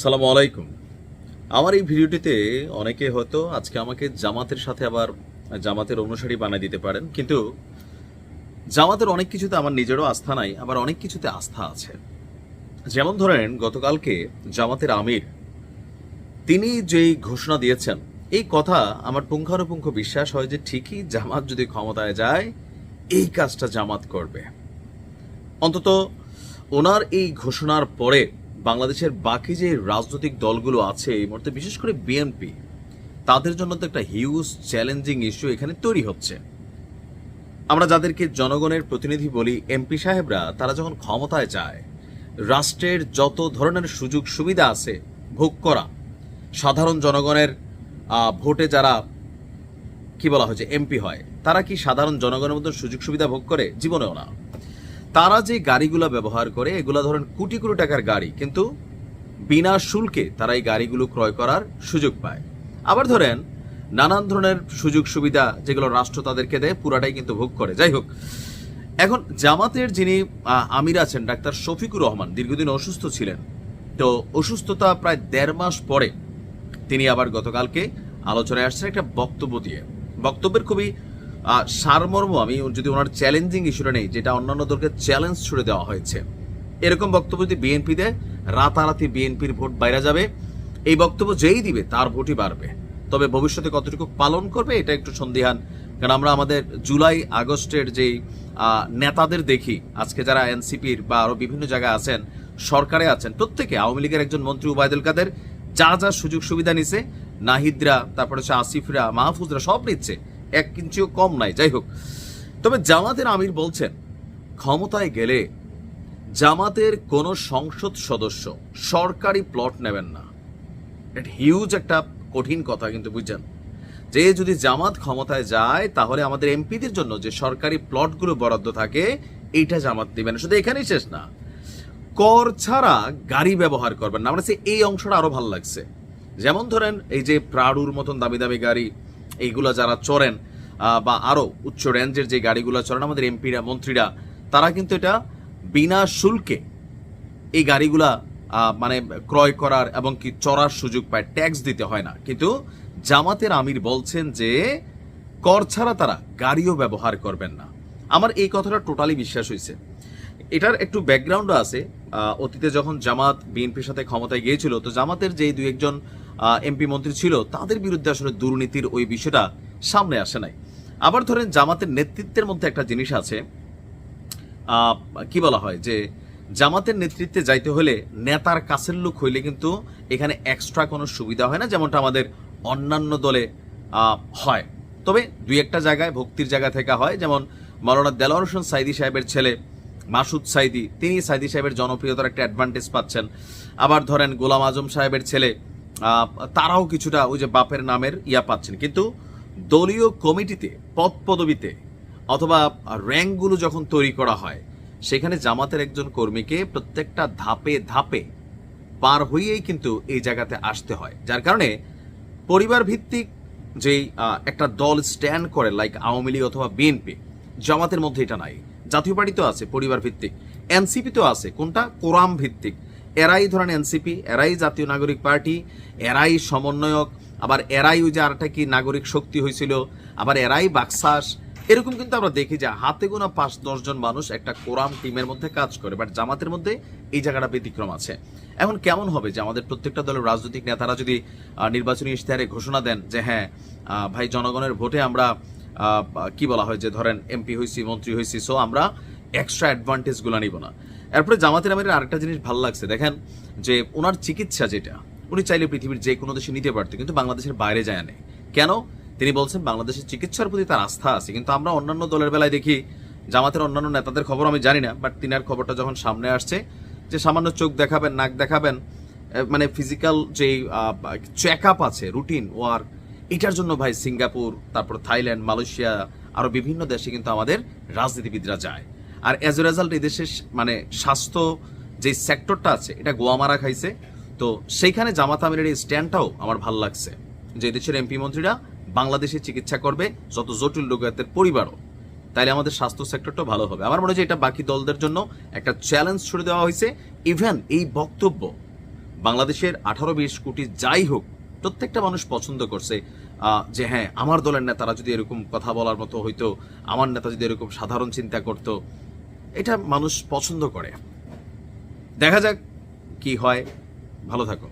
সালামু আলাইকুম। আমার এই ভিডিওটিতে অনেকে হয়তো আজকে আমাকে জামাতের সাথে আবার, জামাতের অনুসারী বানিয়ে দিতে পারেন, কিন্তু জামাতের অনেক কিছুতে আমার নিজেরও আস্থা নাই, আবার অনেক কিছুতে আস্থা আছে। যেমন ধরেন, গতকালকে জামাতের আমির, তিনি যেই ঘোষণা দিয়েছেন, এই কথা আমার পুঙ্খানুপুঙ্খ বিশ্বাস হয় যে ঠিকই জামাত যদি ক্ষমতায় যায়, এই কাজটা জামাত করবে। অন্তত ওনার এই ঘোষণার পরে বাংলাদেশের বাকি যে রাজনৈতিক দলগুলো আছে, এই মুহূর্তে বিশেষ করে বিএনপি তাদের জন্য তো একটা হিউজ চ্যালেঞ্জিং ইস্যু এখানে তৈরি হচ্ছে। আমরা যাদেরকে জনগণের প্রতিনিধি বলি এমপি সাহেবরা, তারা যখন ক্ষমতায় যায়, রাষ্ট্রের যত ধরনের সুযোগ সুবিধা আছে, ভোগ করা, সাধারণ জনগণের ভোটে যারা, কি বলা হয়েছে এমপি হয়, তারা কি সাধারণ জনগণের মতো সুযোগ সুবিধা ভোগ করে? জীবনেও না। তারা যে গাড়িগুলো ব্যবহার করে, এগুলো ধরেন কোটি কোটি টাকার গাড়ি, কিন্তু বিনা শুল্কে তারা এই গাড়িগুলো ক্রয় করার সুযোগ পায়। আবার ধরেন, নানান ধরনের সুযোগ সুবিধা যেগুলো রাষ্ট্র তাদেরকে দেয়, পুরাটাই কিন্তু ভোগ করে। যাই হোক, এখন জামাতের যিনি আমির আছেন, ডাক্তার শফিকুর রহমান, দীর্ঘদিন অসুস্থ ছিলেন। তো অসুস্থতা প্রায় দেড় মাস পরে তিনি আবার গতকালকে আলোচনায় আসছেন একটা বক্তব্য দিয়ে। বক্তব্যের খুবই সারমর্ম, আমি যদি ওনার চ্যালেঞ্জিং ইস্যুটা নেই, যেটা অন্যান্য দলকে চ্যালেঞ্জ ছুড়ে দেওয়া হয়েছে। এরকম বক্তব্য যদি বিএনপি দেয় রাতারাতি বিএনপির ভোট বাইরে যাবে, এই বক্তব্য যেই দিবে, তার ভোটই বাড়বে। তবে ভবিষ্যতে কতটুকু পালন করবে, এটা একটু সন্দিহান। কারণ আমরা আমাদের জুলাই আগস্টের যেই নেতাদের দেখি, আজকে যারা এনসিপির বা আরও বিভিন্ন জায়গায় আছেন, সরকারে আছেন, প্রত্যেকে আওয়ামী লীগের একজন মন্ত্রী উবায়দুল কাদের যা যা সুযোগ সুবিধা নিছে, নাহিদরা, তারপরে হচ্ছে আসিফরা, মাহফুজরা সব নিচ্ছে। এক কিঞ্চিও কম নাই, যাই হোক। তবে জামাতের আমির বলছেন, ক্ষমতায় গেলে জামাতের কোন সংসদ সদস্য সরকারি প্লট নেবেন না। এটা হিউজ একটা কঠিন কথা কিন্তু বুঝছেন। যে যদি জামাত ক্ষমতায় যায়, তাহলে আমাদের এমপিদের জন্য যে সরকারি প্লটগুলো বরাদ্দ থাকে, এইটা জামাত দিবেন শুধু এখানেই শেষ না। কর ছাড়া গাড়ি ব্যবহার করবেন না। আমার কাছে এই অংশটা আরও ভালো লাগছে। যেমন ধরেন, এই যে প্রাড়ুর মতন দামি দামি গাড়ি এইগুলো যারা চড়েন বা আরও উচ্চ রেঞ্জের যে গাড়িগুলো চড়েন, আমাদের এমপিরা, মন্ত্রীরা, তারা কিন্তু এটা বিনা শুল্কে এই গাড়িগুলা মানে ক্রয় করার এবং কি চড়ার সুযোগ পায় ট্যাক্স দিতে হয় না। কিন্তু জামাতের আমির বলছেন যে, কর ছাড়া তারা গাড়িও ব্যবহার করবেন না। আমার এই কথাটা টোটালি বিশ্বাস হয়েছে এটার একটু ব্যাকগ্রাউন্ডও আছে। অতীতে যখন জামাত, বিএনপির সাথে ক্ষমতায় গিয়েছিল, তো জামাতের যে দু একজন এমপি মন্ত্রী ছিল, তাদের বিরুদ্ধে আসলে দুর্নীতির ওই বিষয়টা সামনে আসে নাই। আবার ধরেন জামাতের নেতৃত্বের মধ্যে একটা জিনিস আছে কি বলা হয় যে, জামাতের নেতৃত্বে যাইতে হলে নেতার কাছের লোক হইলে কিন্তু এখানে এক্সট্রা কোনো সুবিধা হয় না, যেমনটা আমাদের অন্যান্য দলে হয়। তবে দুই একটা জায়গায়, ভক্তির জায়গা থেকে হয়, যেমন মৌলানা দেলোয়ার হোসেন সাইদি সাহেবের ছেলে মাসুদ সাইদি, তিনি সাইদি সাহেবের জনপ্রিয়তার একটা অ্যাডভান্টেজ পাচ্ছেন। আবার ধরেন গোলাম আজম সাহেবের ছেলে তারাও কিছুটা ওই যে বাপের নামের ইয়া পাচ্ছেন। কিন্তু দলীয় কমিটিতে পদ পদবিতে অথবা র্যাঙ্কগুলো যখন তৈরি করা হয়, সেখানে জামাতের একজন কর্মীকে প্রত্যেকটা ধাপে ধাপে পার হইয়েই কিন্তু এই জায়গাতে আসতে হয়। যার কারণে পরিবার ভিত্তিক যেই একটা দল স্ট্যান্ড করে লাইক আওয়ামী লীগ অথবা বিএনপি, জামাতের মধ্যে এটা নাই। জাতীয় পার্টি তো আছে পরিবার ভিত্তিক এনসিপি তো আছে। কোনটা? কোরাম ভিত্তিক। এরাই ধরেন এনসিপি, এরাই জাতীয় নাগরিক পার্টি, এরাই সমন্বয়ক, আবার এরাই ওই যে আরেকটা কি নাগরিক শক্তি হয়েছিল, আবার এরাই বাকসাস। এরকম কিন্তু আমরা দেখি যে হাতে গোনা পাঁচ দশজন মানুষ একটা কোরাম টিমের মধ্যে কাজ করে বাট জামাতের মধ্যে এই জায়গাটা ব্যতিক্রম আছে। এখন কেমন হবে যে আমাদের প্রত্যেকটা দলের রাজনৈতিক নেতারা যদি নির্বাচনী ইশতেহারে ঘোষণা দেন যে হ্যাঁ ভাই জনগণের ভোটে আমরা কি বলা হয় যে ধরেন এমপি হয়েছি, মন্ত্রী হয়েছি সো আমরা এক্সট্রা অ্যাডভান্টেজগুলো নিব না। এরপরে জামাতের আমিরের আরেকটা জিনিস ভালো লাগছে। দেখেন যে ওনার চিকিৎসা যেটা, উনি চাইলে পৃথিবীর যে কোনো দেশে নিতে পারতো, কিন্তু বাংলাদেশের বাইরে যায় না কেন? তিনি বলছেন বাংলাদেশের চিকিৎসার প্রতি তার আস্থা আছে, কিন্তু আমরা অন্যান্য দলের বেলায় দেখি, জামাতের অন্যান্য নেতাদের খবর আমি জানি না বাট তিনার খবরটা যখন সামনে আসছে, যে সামান্য চোখ দেখাবেন, নাক দেখাবেন মানে ফিজিক্যাল যে চেক আপ আছে রুটিন ওয়ার্ক এটার জন্য ভাই সিঙ্গাপুর, তারপর থাইল্যান্ড, মালয়েশিয়া আরও বিভিন্ন দেশে কিন্তু আমাদের রাজনীতিবিদরা যায়। আর অ্যাজ এ রেজাল্ট এদেশের মানে স্বাস্থ্য যে সেক্টরটা আছে, এটা গোয়ামারা খাইছে। তো সেইখানে জামাত আমিরের এই স্ট্যান্ডটাও আমার ভালো লাগছে যে দেশের এমপি মন্ত্রীরা বাংলাদেশে চিকিৎসা করবে, যত জটিল রোগাতের পরিবারও। তাইলে আমাদের স্বাস্থ্য সেক্টরটা ভালো হবে। আমার মনে হয় এটা বাকি দলদের জন্য একটা চ্যালেঞ্জ ছুড়ে দেওয়া হয়েছে। ইভেন এই বক্তব্য, বাংলাদেশের আঠারো বিশ কোটি যাই হোক, প্রত্যেকটা মানুষ পছন্দ করছে যে হ্যাঁ আমার দলের নেতারা যদি এরকম কথা বলার মতো হইতো, আমার নেতা যদি এরকম সাধারণ চিন্তা করতো এটা মানুষ পছন্দ করে। দেখা যাক কি হয়। ভালো থাকো।